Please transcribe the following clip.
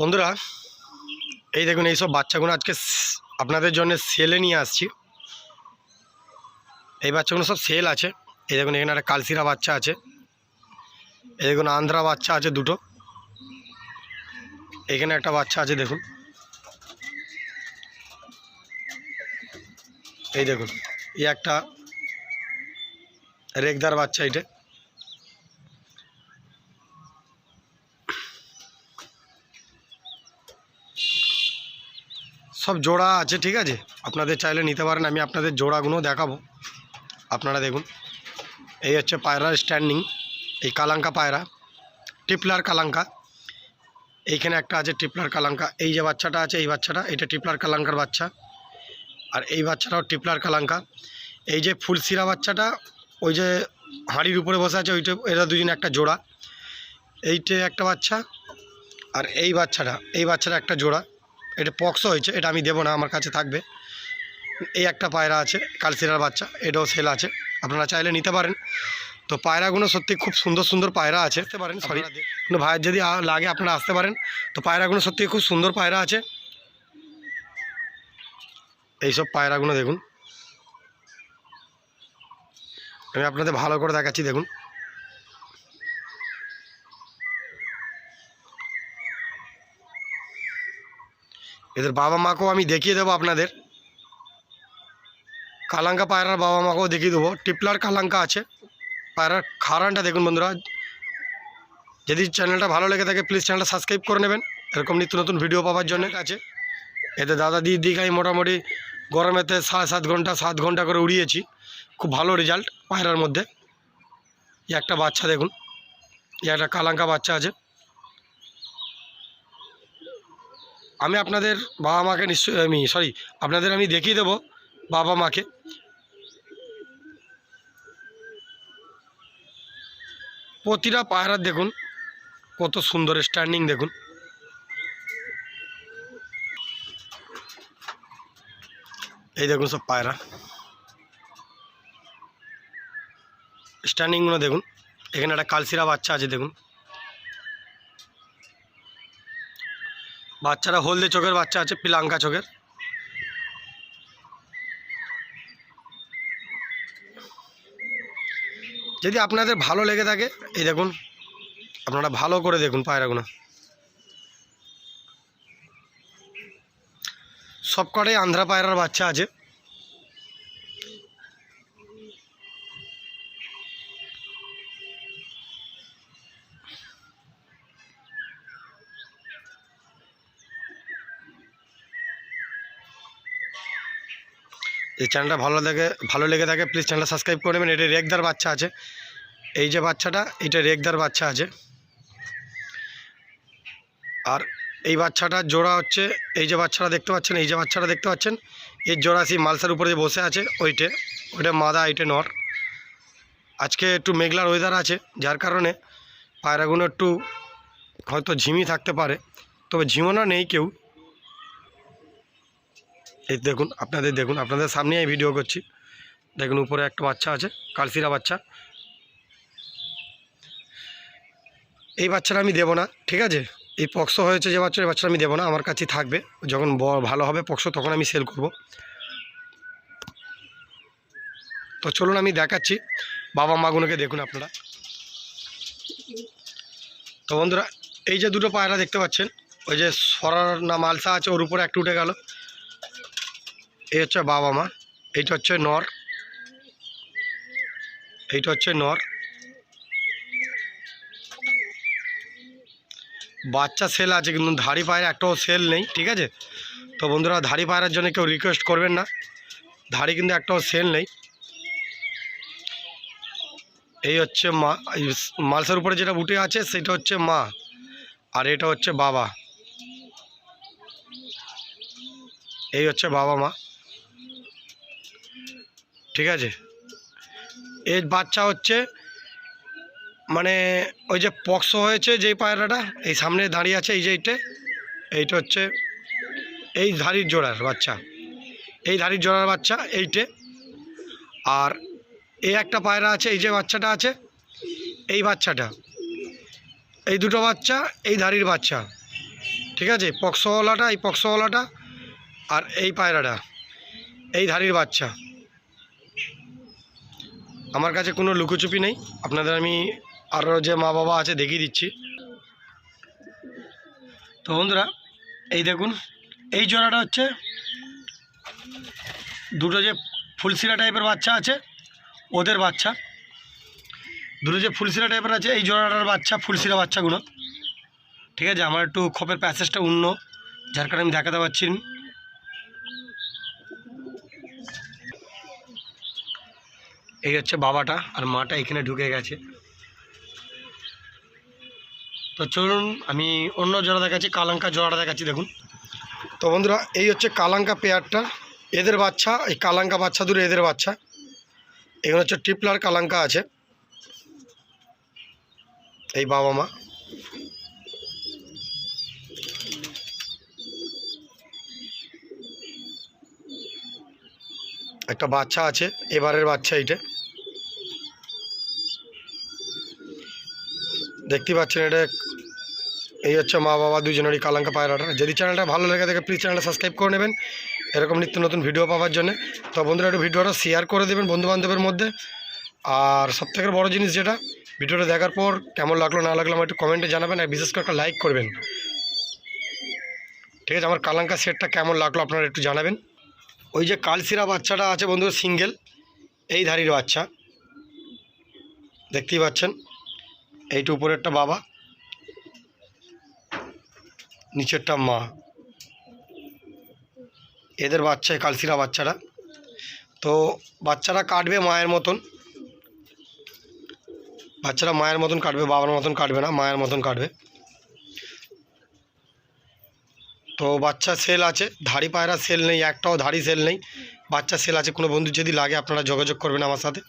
বন্ধুরা, এই দেখুন এইসব বাচ্চাগুলো আজকে আপনাদের জন্য সেলে নিয়ে আসছি। এই বাচ্চাগুলো সব সেল আছে। এই দেখুন, এখানে একটা কালসিরা বাচ্চা আছে। এই দেখুন আন্ধ্রা বাচ্চা আছে দুটো। এখানে একটা বাচ্চা আছে, দেখুন। এই দেখুন, এই একটা রেগদার বাচ্চা এটা। সব জোড়া আছে, ঠিক আছে? আপনাদের চাইলে নিতে পারেন, আমি আপনাদের জোড়াগুলো দেখাবো। আপনারা দেখুন, এই হচ্ছে পায়রার স্ট্যান্ডিং এই কালাঙ্কা পায়রা, টিপলার কালাঙ্কা। এইখানে একটা আছে টিপলার কালাঙ্কা, এই যে বাচ্চাটা আছে, এই বাচ্চাটা, এটা টিপলার কালাঙ্কার বাচ্চা। আর এই বাচ্চাটাও টিপলার কালাঙ্কা। এই যে ফুলসিরা বাচ্চাটা, ওই যে হাঁড়ির উপরে বসে আছে, ওইটা, এরা দুজন একটা জোড়া। এইটে একটা বাচ্চা, আর এই বাচ্চাটা এই বাচ্চাটা একটা জোড়া। এটা পক্স হয়েছে এটা আমি দেবো না আমার কাছে থাকবে। এই একটা পায়রা আছে কালসিরার বাচ্চা এটাও সেল আছে। আপনারা চাইলে নিতে পারেন। তো পায়রাগুলো সত্যি খুব সুন্দর সুন্দর পায়রা আছে। আসতে পারেন সরি কোনো ভাইয়ের যদি লাগে আপনারা আসতে পারেন। তো পায়রাগুলো সত্যি খুব সুন্দর পায়রা আছে। এইসব পায়রাগুলো দেখুন। আমি আপনাদের ভালো করে দেখাচ্ছি দেখুন। এদের বাবা মাকেও আমি দেখিয়ে দেবো আপনাদের। কালাঙ্কা পায়রার বাবা মাকেও দেখিয়ে দেবো। টিপলার কালাঙ্কা আছে। পায়রার খারানটা দেখুন বন্ধুরা। যদি চ্যানেলটা ভালো লেগে থাকে প্লিজ চ্যানেলটা সাবস্ক্রাইব করে নেবেন। এরকম নিত্য নতুন ভিডিও পাওয়ার জন্য। আছে? এতে দাদা দিদি আমি মোটামুটি গরমেতে সাড়ে সাত ঘণ্টা সাত ঘণ্টা করে উড়িয়েছি। খুব ভালো রেজাল্ট পায়রার মধ্যে। একটা বাচ্চা দেখুন। একটা কালাঙ্কা বাচ্চা আছে। আমি আপনাদের বাবা মাকে নিশ্চয়ই আমি সরি আপনাদের আমি দেখিয়ে দেবো বাবা মাকে। প্রতিটা পায়রার দেখুন, কত সুন্দর স্ট্যান্ডিং দেখুন। এই দেখুন সব পায়রা। স্ট্যান্ডিংগুলো দেখুন, এখানে একটা কালসিরা বাচ্চা আছে দেখুন। বাচ্চারা হলদে চোখের বাচ্চা আছে পিলাঙ্কা চোখের। যদি আপনাদের ভালো লেগে থাকে, এই দেখুন, আপনারা ভালো করে দেখুন পায়রাগুলো। সবকটাই আন্ধ্রা পায়রার বাচ্চা আছে। এই চ্যানেলটা ভালো লাগে ভালো লেগে থাকে প্লিজ চ্যানেলটা সাবস্ক্রাইব করে নেবেন। এটা রেগদার বাচ্চা আছে। এই যে বাচ্চাটা, এটা রেগদার বাচ্চা আছে। আর এই বাচ্চাটার জোড়া হচ্ছে, এই যে বাচ্চাটা দেখতে পাচ্ছেন, এই যে বাচ্চাটা দেখতে পাচ্ছেন, এর জোড়া সেই মালসার উপরে যে বসে আছে, ওইটে, ওইটা মাদা, এইটে নর। আজকে একটু মেঘলার ওয়েদার আছে, যার কারণে পায়রাগুলো একটু হয়তো ঝিমি থাকতে পারে। তবে ঝিমোনা নেই কেউ। এই দেখুন, আপনাদের দেখুন, আপনাদের সামনে আমি ভিডিও করছি। দেখুন, উপরে একটা বাচ্চা আছে, কালসিরা বাচ্চা। এই বাচ্চাটা আমি দেবো না, ঠিক আছে? এই পক্স হয়েছে যে বাচ্চা এই বাচ্চাটা আমি দেবো না, আমার কাছে থাকবে। যখন ভালো হবে পক্স, তখন আমি সেল করব। তো চলুন, আমি দেখাচ্ছি। বাবা মাগুলোকে দেখুন আপনারা। তো বন্ধুরা, এই যে দুটো পায়রা দেখতে পাচ্ছেন, ওই যে সরার না মালসা আছে, ওর উপরে একটু উঠে গেল। এই হচ্ছে বাবা মা, এইটা হচ্ছে নর, এইটা হচ্ছে নর। বাচ্চা সেল আছে কিন্তু ধাড়ি পায়রা একটাও সেল নেই, ঠিক আছে? তো বন্ধুরা ধাড়ি পায়রার জন্য কেউ রিকোয়েস্ট করবেন না, ধাড়ি কিন্তু একটাও সেল নেই। এই হচ্ছে মা মালসার উপরে যেটা উঠে আছে সেটা হচ্ছে মা, আর এটা হচ্ছে বাবা। এই হচ্ছে বাবা মা। ঠিক আছে? এর বাচ্চা হচ্ছে মানে ওই যে পক্স হয়েছে যেই পায়রাটা, এই সামনে দাঁড়িয়ে আছে এই যে এইটে, এইটা হচ্ছে এই ধাড়ির জোড়ার বাচ্চা, এই ধাড়ির জোড়ার বাচ্চা এইটে। আর এই একটা পায়রা আছে, এই যে বাচ্চাটা আছে, এই বাচ্চাটা, এই দুটো বাচ্চা, এই ধাড়ির বাচ্চা, ঠিক আছে? পক্সওয়ালাটা এই পক্সওয়ালাটা আর এই পায়রাটা, এই ধারির বাচ্চা। আমার কাছে কোনো লুকোচুপি নেই। আপনাদের আমি আরও যে মা বাবা আছে দেখিয়ে দিচ্ছি। তো বন্ধুরা, এই দেখুন, এই জোড়াটা হচ্ছে দুটো যে ফুলসিরা টাইপের বাচ্চা আছে, ওদের বাচ্চা। দুটো যে ফুলসিরা টাইপের আছে, এই জোড়াটার বাচ্চা ফুলসিরা বাচ্চাগুলো। ঠিক আছে, আমার একটু খোপের প্যাসেজটা অন্য যার কারণে আমি দেখাতে পারছি এই হচ্ছে বাবাটা আর মাটা এখানে ঢুকে গেছে। তো চলুন, আমি অন্য জোড়া দেখাচ্ছি, কালাঙ্কা জোড়াটা দেখাচ্ছি, দেখুন। তো বন্ধুরা, এই হচ্ছে কালাঙ্কা পেয়ারটা। এদের বাচ্চা, এই কালাঙ্কা বাচ্চা দূরে এদের বাচ্চা। এখানে হচ্ছে টিপলার কালাঙ্কা আছে। এই বাবা মা। একটা বাচ্চা আছে, এবারের বাচ্চা এইটা। দেখতে পাচ্ছেন এটা। এই হচ্ছে মা বাবা দুজনেরই কালাঙ্কা পায়রাটা। যদি চ্যানেলটা ভালো লেগে থাকে প্লিজ চ্যানেলটা সাবস্ক্রাইব করে নেবেন। এরকম নিত্য নতুন ভিডিও পাওয়ার জন্য। তো বন্ধুরা, একটু ভিডিওটা শেয়ার করে দেবেন বন্ধুবান্ধবের মধ্যে। আর সবথেকে বড় জিনিস যেটা ভিডিওটা দেখার পর কেমন লাগল, না লাগল আমার একটু কমেন্টে জানাবেন আর বিশেষ করে একটা লাইক করবেন। ঠিক আছে, আমার কালাঙ্কা সেটটা কেমন লাগল আপনারা একটু জানাবেন। ওই যে কালসিরা বাচ্চাটা আছে বন্ধু সিঙ্গেল এই ধারির বাচ্চা। দেখতেই পাচ্ছেন। এইটা উপরেরটা বাবা। নিচেরটা মা। এদের বাচ্চা কালসিরা বাচ্চারা। তো বাচ্চারা কাটবে মায়ের মতন। বাচ্চারা মায়ের মতন কাটবে, বাবার মতন কাটবে না, মায়ের মতন কাটবে। তো বাচ্চা সেল আছে, ধাড়ি পায়রা সেল নেই, একটাও ধাড়ি সেল নেই। বাচ্চা সেল আছে, কোনো বন্ধু যদি লাগে আপনারা যোগাযোগ করবেন আমার সাথে।